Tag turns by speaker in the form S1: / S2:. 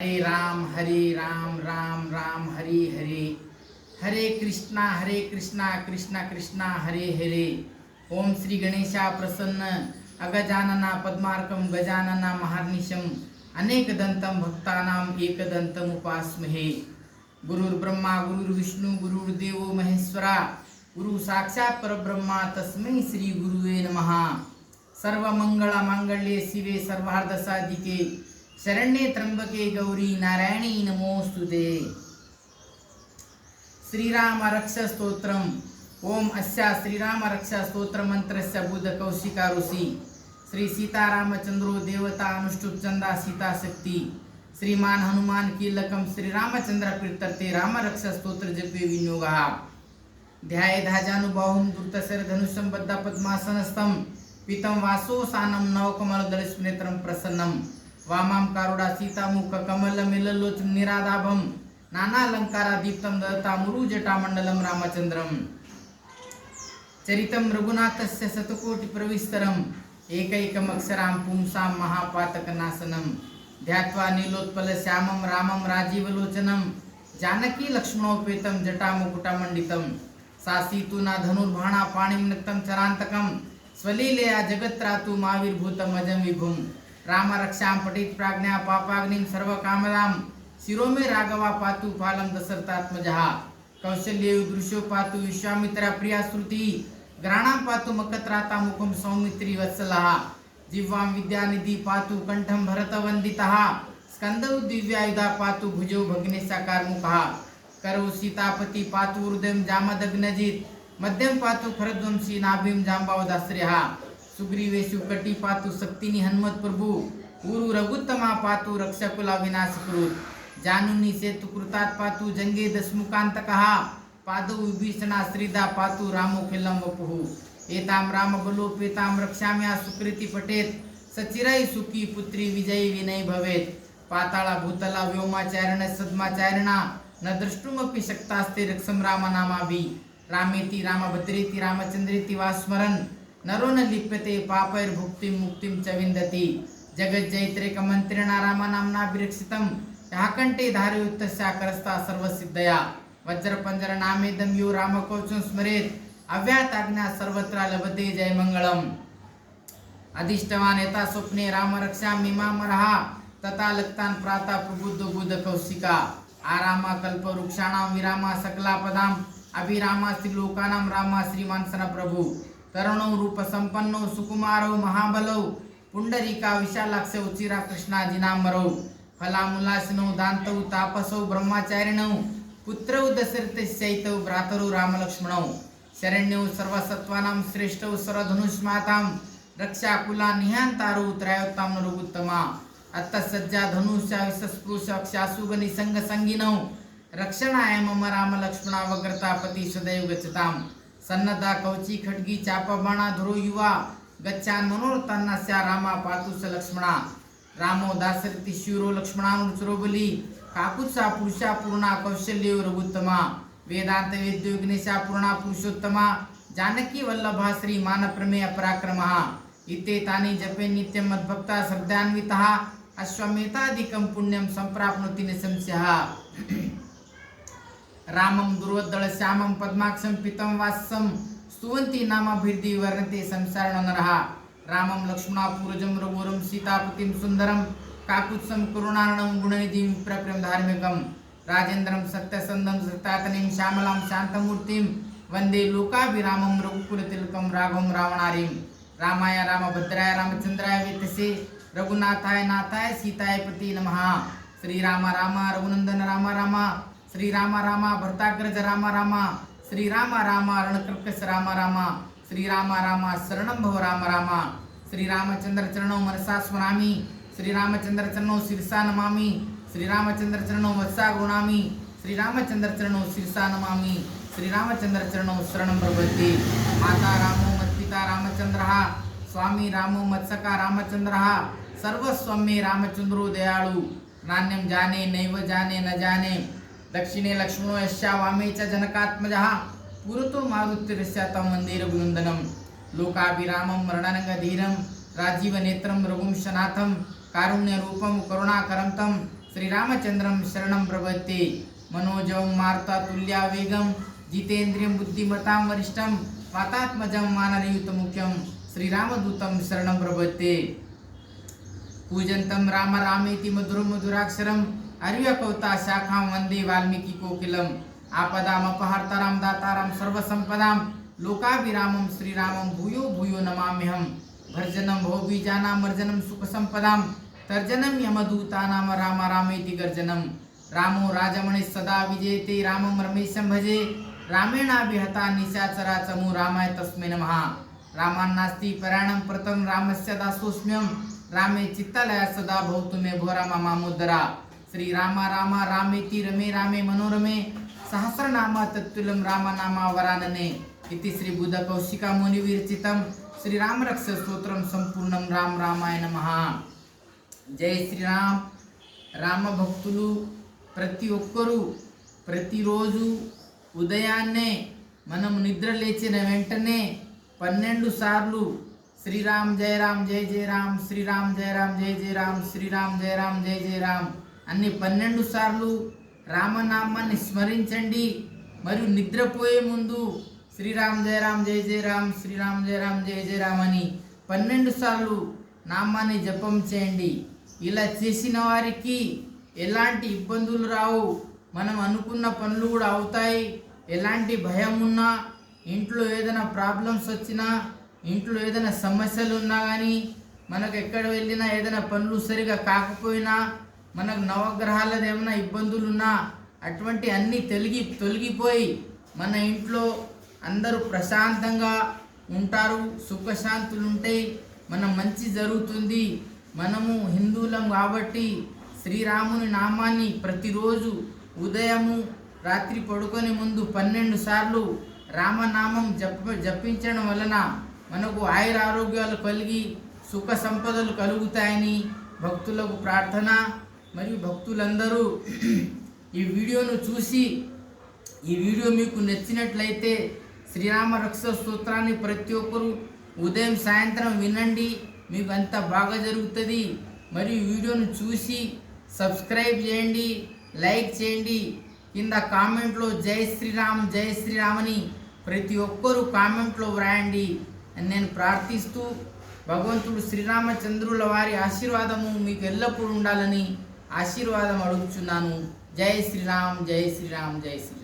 S1: हरे राम हरे राम राम राम हरे हरे। हरे कृष्णा हरे कृष्णा कृष्णा कृष्णा हरे हरे। ओम श्री गणेशा प्रसन्न। अगजानना पद्मार्कम गजानना महार्निशम अनेकदंतम भक्तानाम एकदंतम उपासमहे। गुरुर्ब्रह्मा गुरुर्विष्णू गुरुर्देव महेश्वरा। गुरु साक्षात परब्रह्मा तस्मै श्री गुरुवे नमः। सर्व मांगल्ये शिवे सर्वार्थ साधिके शरण्ये त्र्यंबके गौरी नारायणी नमोस्तुते श्रीराम रक्ष ओम अस्या श्रीराम रक्ष स्तोत्र मंत्रस्य बुध श्री सीतारामचंद्रो देवता अनुष्टुप्चन्दा चंदा श्रीमान् शक्ती श्रीमान हनुमान कीलकम श्री रामचंद्र प्रीत्यर्थे राम रक्ष स्तोत्र जपे विनियोगा వామాంకారుడా సీతాముఖ కమల మిలలోచు నిరాదాభం. నానాలంకార దీప్తం దతామురు జటామండలం రామచంద్రం. చరితం రఘునాథస్య శతకోటి ప్రవిస్తరం. ఏకైకమక్షరాం పుంసాం మహాపాతక నాశనం. ధ్యాత్వా నీలోత్పల శ్యామం రామం రాజీవలోచనం. జానకీ లక్ష్మణోపేతం జటాముకుటమండితం. సా సీతునా ధనుర్భాణా పాణిం నక్తం చరాంతకం. స్వలీలయా జగత్రాతు మావిర్భూతం అజం విభుం. रामरक्षां पठित प्राज्ञा पापाग्निं सर्वकामदां। शिरोमे राघवा पातु फालं दशरथात्मजः। कौशल्ये दृश्यो पातु विश्वामित्रा प्रिया श्रुती। ग्राणां पातु मकत्राता मुखं सौमित्री वत्सलः। जिह्वां विद्यानिधि पातु कण्ठं भरतवन्दितः। स्कन्दौ दिव्यायुधा पातु भुजौ भग्नेशाकारमुखः करौ सीतापति पातु हृदयं जामदग्नजित्। मध्यं पातु खरध्वंसी नाभिं जाम्बावदाश्रयः સુગ્રીવે સુકટી પાતુ શક્તિની હનુમત પ્રભુ. ગુરુ રઘુત્તમા પાતુ રક્ષકુલા વિનાશ કૃત જાનુની સેતુ કૃતાત પાતુ જંગે દશમુકાંત કહા પાદો વિભીષણા શ્રીદા પાતુ રામો ખિલમ વપુહુ. એતામ રામ બલો પેતામ રક્ષામ્યા સુકૃતિ પટેત સચિરાઈ સુખી પુત્રી વિજય વિનય ભવેત. પાતાળા ભૂતલા વ્યોમાચાર્યણ સદમાચાર્યણા. ન દ્રષ્ટુમપી શક્તાસ્તે રક્ષમ રામ નામાભી રામેતિ રામભદ્રેતિ રામચંદ્રેતિ વા સ્મરણ नरो न लिप्यते पापैर्भुक्तिं मुक्तिं च विन्दति। जगज्जैत्रेकमन्त्रिणा रामनाम्नाभिरक्षितं याकण्ठे धारयुक्तस्या करस्ता सर्वसिद्धया। वज्रपञ्जर नामेदं यो रामकवचं स्मरेत्। अव्याताज्ञा सर्वत्र लभते जयमङ्गलम्। अधिष्ठवान् यथा स्वप्ने रामरक्षां मामरः तथा लक्तान् प्रातः प्रबुद्ध बुद्ध कौशिका। आरामा कल्पवृक्षाणां विरामा सकलापदाम्। अभिरामा स्त्रीलोकानां रामा श्रीमान् प्रभु तरुणौ रूपसम्पन्नौ सुकुमारौ महाबलौ पुण्डरीका विशालाक्षौ चिराकृष्णाजिनाम्बरौ फलामुलासिनौ दान्तौ तापसौ ब्रह्मचारिणौ पुत्रौ दशरथस्यैतौ भ्रातरौ रामलक्ष्मणौ शरण्यौ सर्वसत्त्वानां श्रेष्ठौ स्वरधनुष्मातां रक्षाकुला निहान्तारौ त्रयोत्तां नरुगुत्तमा अत्तसज्जा धनुष्या विशस्पृशक्षासुगनि सङ्गसङ्गिनौ रक्षणाय मम रामलक्ष्मणा वक्रतापति सदैव सन्नदा कवची खड्गी चापबाणा धुरो युवा गच्छान् मनोरथान्नास्या रामा पातुस लक्ष्मणा रामो दासरथी शिरो लक्ष्मणानुचरो बली काकुत्सा पुरुषा पूर्णा कौशल्यो रघुत्तमा वेदांत वेद्योग्नेशा पूर्णा पुरुषोत्तमा जानकी वल्लभा श्री मानप्रमेय पराक्रमः इते तानि जपे नित्यं मद्भक्ता श्रद्धान्वितः अश्वमेधाधिकं पुण्यं सम्प्राप्नोति निसंशयः। रामं दुर्वद्दळश्यामं पद्माक्षं पितं वासं स्तुवन्ति नामाभिर्दि वर्णते संसारणो नरः रामं लक्ष्मणापूर्जं रघुवरं सीतापतिं सुन्दरं काकुत्सं करुणार्णं गुणनिधिं प्रप्रियं धार्मिकं. राजेन्द्रं सत्यसन्दं सत्तातनीं श्यामलां शान्तमूर्तिं वन्दे लोकाभिरामं रघुकुलतिलकं राघवं रावणारीं. रामाय रामभद्राय रामचन्द्राय वेतसे रघुनाथाय नाथाय सीताय पती नमः. श्रीराम राम रघुनंदन राम राम. శ్రీరామ రామ భర్తాగ్రజ రామ రామ శ్రీరామ రామ రణకల్కశ రామ రామ శ్రీరామ రామ శరణం భవ రామ రామ శ్రీరామచంద్ర చరణం మనసా స్మరామి శ్రీరామచంద్ర చరణం శిరసా నమామి శ్రీరామచంద్ర చరణం వత్సా గుణామి శ్రీరామచంద్ర చరణం శిరసా నమామి శ్రీరామచంద్ర చరణం శరణం ప్రవృత్తి మాతా రామో మత్పితా రామచంద్ర స్వామి రామో మత్సక రామచంద్ర సర్వస్వామి రామచంద్రో దయాళు నాణ్యం జానే నైవ జానే నజానే జానే. दक्षिणे लक्ष्मणो यश्या वामेच्या जनकात्मजः पुरतो मारुतिरस्याता मन्दिरवृन्दनं लोकाभिरामं मरणनगधीरं राजीवनेत्रं रघुंशनाथं कारुण्यरूपं करुणाकरं तं। श्रीरामचन्द्रं शरणं प्रवत्ते मनोजं मार्तातुल्यावेगं जितेन्द्रियं बुद्धिमतां वरिष्ठं। मातात्मजं मानरयुतमुख्यं श्रीरामदूतं शरणं प्रवते पूजन्तं राम रामेति मधुरमधुराक्षरं अरव्य शाखां शाखा वंदे वाल्मिकी कोकिलम। आपदामपहर्तराम दाताराम सर्व संपदाम लोकाभिरामम श्रीरामम भूयो भूयो नमाम्यहम। भर्जनम भवबीजानाम हो अर्जनम सुख संपदाम तर्जनम यमदूतानाम राम रामेति गर्जनम। रामो राजमणि सदा विजेते रामम रमेशं भजे। रामेणाभिहता निशाचराचमो रामाय तस्मै नमः। रामान्नास्ति परायणं प्रथमं रामस्य दासोऽस्म्यं रामे चित्तलय सदा भवतु मे भो रामा मामोदरा శ్రీరామ రామ రామేతి రమే రామే మనోరమే సహస్రనామ తత్తులం రామనామ వరాననే ఇది శ్రీ బుధ కౌశిక ముని విరచితం. శ్రీరామ రక్ష స్తోత్రం సంపూర్ణం రామ రామాయ నమ. జై శ్రీరామ్ రామ. భక్తులు ప్రతి ఒక్కరూ ప్రతిరోజు ఉదయాన్నే మనం నిద్ర లేచిన వెంటనే పన్నెండు సార్లు శ్రీరామ్ జయ రామ్ జయ జయ రామ్ శ్రీరామ్ జయ రామ్ జయ జయ రామ్ శ్రీరామ్ జయ రామ్ జయ జయ రామ్ అన్ని పన్నెండు సార్లు రామనామాన్ని స్మరించండి. మరియు నిద్రపోయే ముందు శ్రీరామ్ జయ రామ్ జయ జయ రామ్ శ్రీరామ్ జయ రామ్ జయ జయ రామ్ అని పన్నెండు సార్లు నామాన్ని జపం చేయండి. ఇలా చేసిన వారికి ఎలాంటి ఇబ్బందులు రావు. మనం అనుకున్న పనులు కూడా అవుతాయి. ఎలాంటి భయం ఉన్నా ఇంట్లో ఏదైనా ప్రాబ్లమ్స్ వచ్చినా ఇంట్లో ఏదైనా సమస్యలు ఉన్నా కానీ మనకు ఎక్కడ వెళ్ళినా ఏదైనా పనులు సరిగా కాకపోయినా మనకు నవగ్రహాలది ఏమైనా ఇబ్బందులు ఉన్నా అటువంటి అన్నీ తొలగి తొలగిపోయి మన ఇంట్లో అందరూ ప్రశాంతంగా ఉంటారు సుఖశాంతులు ఉంటాయి. మన మంచి జరుగుతుంది. మనము హిందువులం కాబట్టి శ్రీరాముని నామాన్ని ప్రతిరోజు ఉదయము రాత్రి పడుకొని ముందు పన్నెండు సార్లు రామనామం జప జపించడం వలన మనకు ఆయుర ఆరోగ్యాలు కలిగి సుఖ సంపదలు కలుగుతాయని భక్తులకు ప్రార్థన. మరియు భక్తులందరూ ఈ వీడియోను చూసి ఈ వీడియో మీకు నచ్చినట్లయితే శ్రీరామ రక్ష స్తోత్రాన్ని ప్రతి ఒక్కరూ ఉదయం సాయంత్రం వినండి. మీకు అంత బాగా జరుగుతుంది. మరియు వీడియోను చూసి సబ్స్క్రైబ్ చేయండి లైక్ చేయండి. కింద కామెంట్లో జై శ్రీరామ్ జై శ్రీరామ్ అని ప్రతి ఒక్కరూ కామెంట్లో వ్రాయండి. అని నేను ప్రార్థిస్తూ భగవంతుడు శ్రీరామచంద్రుల వారి ఆశీర్వాదము మీకు ఎల్లప్పుడూ ఉండాలని ఆశీర్వాదం అడుగుచున్నాను. జై శ్రీరామ్ జై శ్రీరామ్ జై శ్రీరామ్.